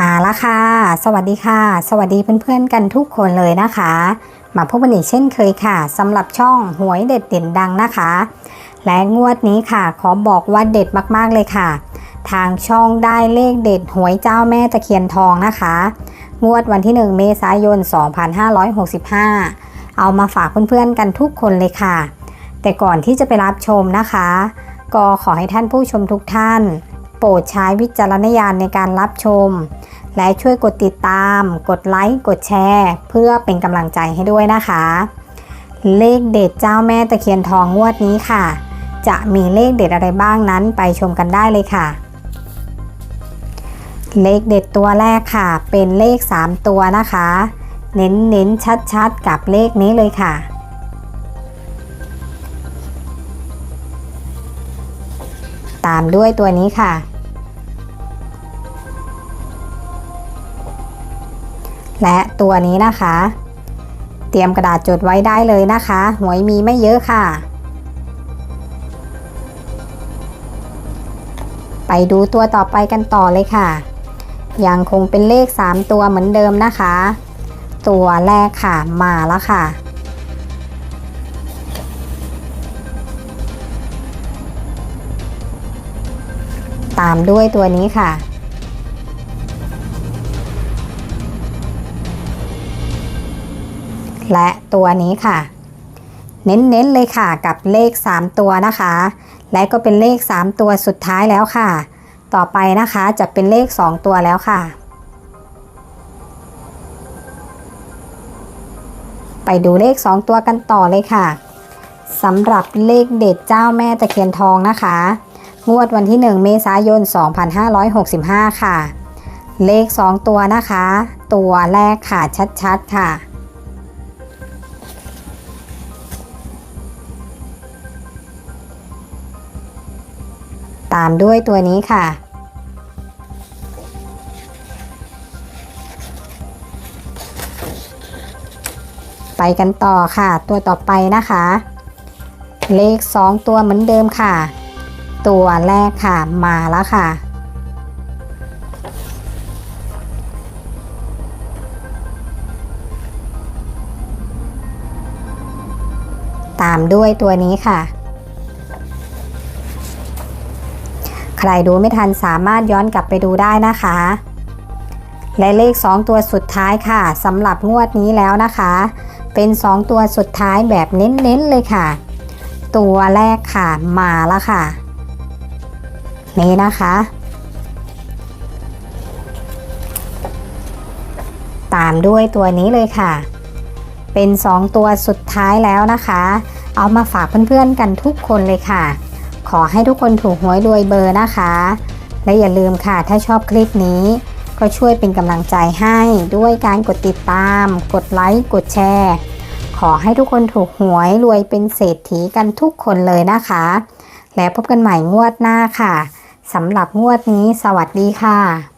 มาล้วค่ะ สวัสดีค่ะ สวัสดีเพื่อนๆกันทุกคนเลยนะคะ มาพบกันอีกเช่นเคยค่ะสำหรับช่องหวยเด็ดเด่นดังนะคะ และงวดนี้ค่ะ ขอบอกว่าเด็ดมากๆเลยค่ะ ทางช่องได้เลขเด็ดหวยเจ้าแม่ตะเคียนทองนะคะ งวดวันที่ 1 เมษายน 2565 เอามาฝากเพื่อนๆกันทุกคนเลยค่ะ แต่ก่อนที่จะไปรับชมนะคะ ก็ขอให้ท่านผู้ชมทุกท่านโปรดใช้วิจารณญาณในการรับชม และช่วยกดติดตาม กดไลค์ กดแชร์ เพื่อเป็นกำลังใจให้ด้วยนะคะ เลขเด็ดเจ้าแม่ตะเคียนทองงวดนี้ค่ะ จะมีเลขเด็ดอะไรบ้างนั้นไปชมกันได้เลยค่ะ เลขเด็ดตัวแรกค่ะ เป็นเลข 3 ตัวนะคะ เน้นเน้นชัดชัดๆกับเลขนี้เลยค่ะตามด้วยตัวนี้ค่ะ และตัวนี้นะคะ เตรียมกระดาษจดไว้ได้เลยนะคะ หวยมีไม่เยอะค่ะ ไปดูตัวต่อไปกันต่อเลยค่ะ ยังคงเป็นเลข 3 ตัวเหมือนเดิมนะคะ ตัวแรกค่ะมาแล้วค่ะตามด้วยตัวนี้ค่ะ และตัวนี้ค่ะ เน้นๆเลยค่ะกับเลข 3 ตัวนะคะ และก็เป็นเลข 3 ตัวสุดท้ายแล้วค่ะ ต่อไปนะคะจะเป็นเลข 2 ตัวแล้วค่ะ ไปดูเลข 2 ตัวกันต่อเลยค่ะสำหรับเลขเด็ดเจ้าแม่ตะเคียนทองนะคะ งวดวันที่ 1 เมษายน 2565 ค่ะ เลข 2 ตัวนะคะ ตัวแรกค่ะชัดๆค่ะ ตามด้วยตัวนี้ค่ะ ไปกันต่อค่ะ ตัวต่อไปนะคะ เลข 2 ตัวเหมือนเดิมค่ะ ตัวแรกค่ะมาแล้วค่ะตามด้วยตัวนี้ค่ะ ใครดูไม่ทันสามารถย้อนกลับไปดูได้นะคะ และเลข 2 ตัวสุดท้ายค่ะสำหรับงวดนี้แล้วนะคะ เป็น 2 ตัวสุดท้ายแบบเน้นๆเลยค่ะ ตัวแรกค่ะมาแล้วค่ะ นี่นะคะ ตามด้วยตัวนี้เลยค่ะ เป็น 2 ตัวสุดท้ายแล้วนะคะ เอามาฝากเพื่อนๆกันทุกคนเลยค่ะ ขอให้ทุกคนถูกหวยรวยเบอร์นะคะ และอย่าลืมค่ะถ้าชอบคลิปนี้ ก็ช่วยเป็นกำลังใจให้ด้วยการกดติดตาม กดไลค์กดแชร์ขอให้ทุกคนถูกหวยรวยเป็นเศรษฐีกันทุกคนเลยนะคะ และพบกันใหม่งวดหน้าค่ะสำหรับงวดนี้สวัสดีค่ะ